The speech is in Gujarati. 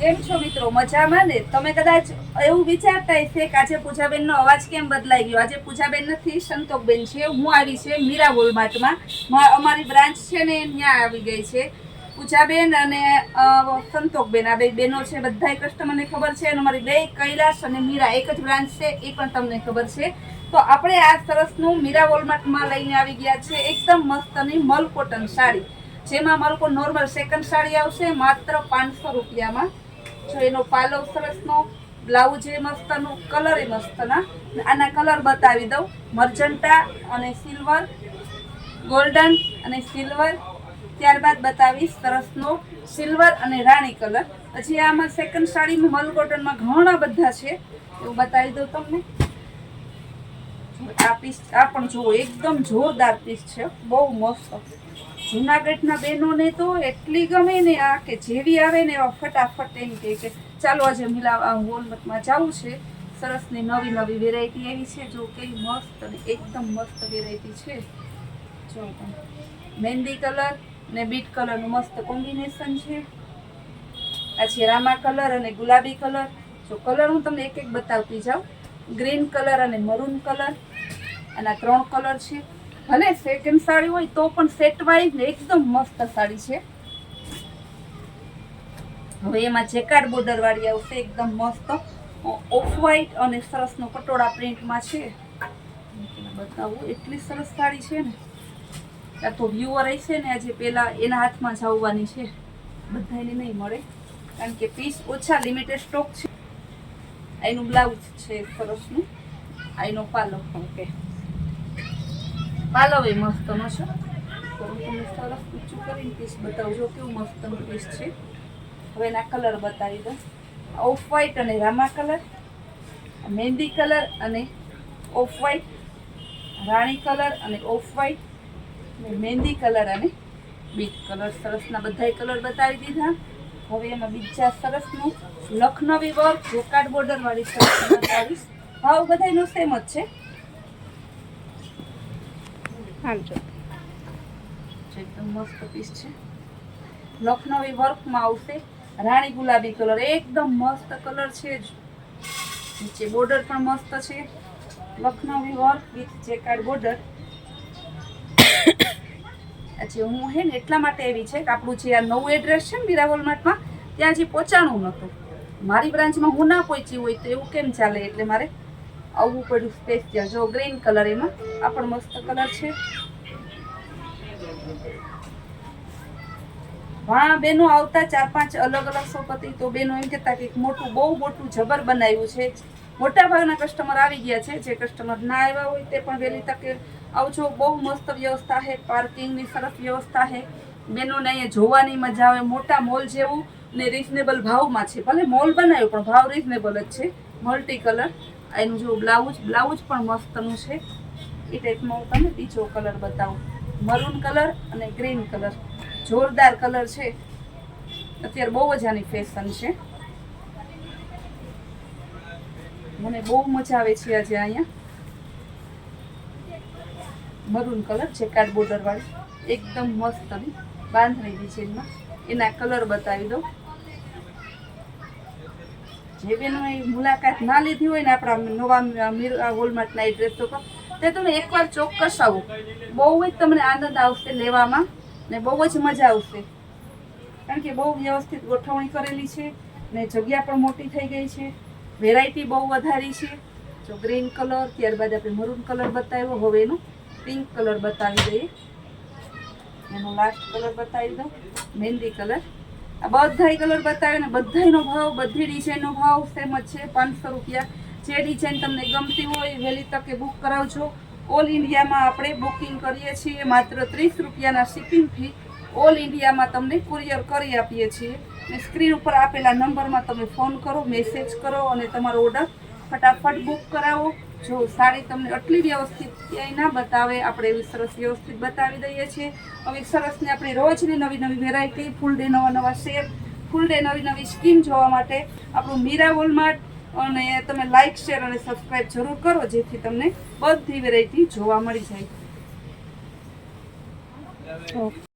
કેમ છો મિત્રો? મજામાં ને? તમે કદાચ એવું વિચારતા હશે કે આજે પૂજાબેન નો અવાજ કેમ બદલાઈ ગયો? આજે પૂજાબેન નથી સંતોકબેન છે, હું આવી છે મીરા વોલમાર્ટમાં મા- અમારી બ્રાન્ચ છે ને ત્યાં આવી ગઈ છે. પૂજાબેન અને સંતોકબેન આ બે બેનો છે, બધાય કસ્ટમરને ખબર છે અને અમારી બે કૈલાસ અને મીરા, એક જ બ્રાન્ચ છે, એ પણ તમને ખબર છે. તો આપણે આ સરસનું મીરા વોલમાર્ટમાં લઈને આવી ગયા છે, એકદમ મસ્તની મલ કોટન સાડી. જેમાં મારું નોર્મલ સેકન્ડ સાડી આવશે, માત્ર પાંચસો રૂપિયામાં. જો એનો પાલો સરસનો, બ્લાઉઝ એ મસ્તનો, કલર એ મસ્તના. આના કલર બતાવી દઉં. મર્જન્ટા અને સિલ્વર, ગોલ્ડન અને સિલ્વર. ત્યારબાદ બતાવીશ સરસનો, સિલ્વર અને રાણી કલર. પછી આમાં સેકન્ડ સાડીમાં મલ કોટનમાં ઘણા બધા છે. એવું બતાવી દઉં તમને. આ પીસ આ પણ જુઓ, એકદમ જોરદાર પીસ છે. બહુ મસ્ત. જુનાગઢના બહેનોને તો એટલી ગમે ને આ કે જેવી આવે ને એવા ફટાફટ એમ કહે કે ચાલો આજે મિલા હોલમટમાં જવું છે. સરસની નવી નવી વેરાયટી એવી છે જો કેવી મસ્ત અને એકદમ મસ્ત વેરાયટી છે. જો મહેંદી કલર ને બીટ કલરનું મસ્ત કોમ્બિનેશન છે. આ છે રામા કલર અને ગુલાબી કલર. જો કલર હું તમને એક એક બતાવતી જાઉં. ગ્રીન કલર અને મરૂન કલર. આના ત્રણ કલર છે. ભલે સેકન્ડ સાડી હોય તો પણ સેટ વાઇઝ ને એકદમ મસ્ત સાડી છે. હવે એમાં જેકાર્ડ બોર્ડર વાળી આવશે, એકદમ મસ્ત. ઓફ વ્હાઈટ અને સરસનો પટોળા પ્રિન્ટમાં છે. બતાવું, એટલી સરસ સાડી છે ને. આ તો વ્યુઅર હશે ને, આજે પેલા એના હાથમાં જાવવાની છે. બધાને નહીં મળે, કારણ કે પીસ ઓછા લિમિટેડ સ્ટોક છે. એનું બ્લાઉઝ છે સરસનું. આ એનો પાલો ઓકે પાલવ મસ્ત મસ્તનો છે? તો હું તમને સરસ ઊંચું કરીને પીસ બતાવજો, કેવું મસ્તનું પીસ છે. હવે એના કલર બતાવી દઉં. ઓફ વ્હાઈટ અને રામા કલર મહેંદી કલર અને ઓફ વ્હાઈટ રાણી કલર અને ઓફ વ્હાઈટ અને મહેંદી કલર અને બીટ કલર સરસના બધાય કલર બતાવી દીધા. હવે એમાં બીજા સરસનું લખનવી વર્ક જોકાર્ડ બોર્ડરવાળી સરસ બતાવીશ. ભાવ બધાયનો સેમ જ છે. હાલજો જે એકદમ મસ્ત પીસ છે. લખનવી વર્કમાં આવશે. રાણી ગુલાબી કલર એકદમ મસ્ત કલર છે જ. નીચે બોર્ડર પણ મસ્ત છે. Lucknowi work with jacquard border આજે હું હે ને એટલા માટે એવી છે કે આપણું જે આ નવું એડ્રેસ છે ને મીરાવલ માર્ટમાં ત્યાં હજી પહોંચાણું નહોતું મારી બ્રાન્ચમાં હું ના પહોંચી હોય તો એવું કેમ ચાલે એટલે મારે આવવું પડ્યું સ્પેશિયલ જો ગ્રીન કલર એમાં, આ પણ મસ્ત કલર છે. હા બેનો આવતા ચાર પાંચ અલગ અલગ શોપ હતી તો બેનો એમ કહેતા કે મોટું, બહુ મોટું જબર બનાવ્યું છે. મોટા ભાગના કસ્ટમર આવી ગયા છે. જે કસ્ટમર ના આવ્યા હોય તે પણ વહેલી તકે આવજો. બહુ મસ્ત વ્યવસ્થા છે. પાર્કિંગની સરસ વ્યવસ્થા છે. બેનોને અહીંયા જોવાની મજા આવે. મોટા મોલ જેવું ને રિઝનેબલ ભાવમાં છે. ભલે મોલ બનાવ્યો, પણ ભાવ રિઝનેબલ જ છે. મલ્ટી કલર એનું જો બ્લાઉઝ બ્લાઉઝ પણ મસ્તનું છે. એ ટાઈપમાં હું તમને બીજો કલર બતાવું. મરૂન કલર અને ગ્રીન કલર જોરદાર કલર છે. અત્યારે બહુ જ આની ફેશન છે. મને બહુ મજા આવે છે આજે અહીંયા. મરૂન કલર છે કાર્ડ બોર્ડર એકદમ મસ્ત બાંધણી ડિઝાઇનમાં એના કલર બતાવી દઉં. જે બેનો મુલાકાત ના લીધી હોય ને આપણા નવા મીર વોલમાર્ટના એડ્રેસ તો તે તમે એકવાર ચોક્કસ આવો. બહુ જ તમને આનંદ આવશે લેવામાં ને બહુ જ મજા આવશે. કારણ કે બહુ વ્યવસ્થિત ગોઠવણી કરેલી છે ને જગ્યા પણ મોટી થઈ ગઈ છે. વેરાયટી બહુ વધારી છે. જો ગ્રીન કલર ત્યારબાદ આપણે મરૂન કલર બતાવ્યો. હવે એનો પિંક કલર બતાવી દઈએ. એનો લાસ્ટ કલર બતાવી દઉં. મહેંદી કલર આ બધાય કલર બતાવે ને બધાયનો ભાવ, બધી ડિઝાઇનનો ભાવ સેમ જ છે, પાંચસો રૂપિયા. જે ડિઝાઇન તમને ગમતી હોય, વહેલી તકે બુક કરાવજો. ઓલ ઇન્ડિયામાં આપણે બુકિંગ કરીએ છીએ માત્ર ત્રીસ રૂપિયાના શિપિંગ ફી ઓલ ઇન્ડિયામાં તમને કુરિયર કરી આપીએ છીએ. ને સ્ક્રીન ઉપર આપેલા નંબરમાં તમે ફોન કરો મેસેજ કરો અને તમારો ઓર્ડર ફટાફટ બુક કરાવો. જો સાડી તમને આટલી વ્યવસ્થિત ક્યાંય ના બતાવે, આપણે એવી સરસ વ્યવસ્થિત બતાવી દઈએ છીએ. હવે સરસને આપણી રોજની નવી નવી વેરાયટી ફૂલ ડે નવા નવા શેર ફૂલ ડે નવી નવી સ્કીમ જોવા માટે આપણું મીરા વોલમાર્ટ અને તમે લાઇક શેર અને સબસ્ક્રાઇબ જરૂર કરો, જેથી તમને બધી વેરાયટી જોવા મળી જાય.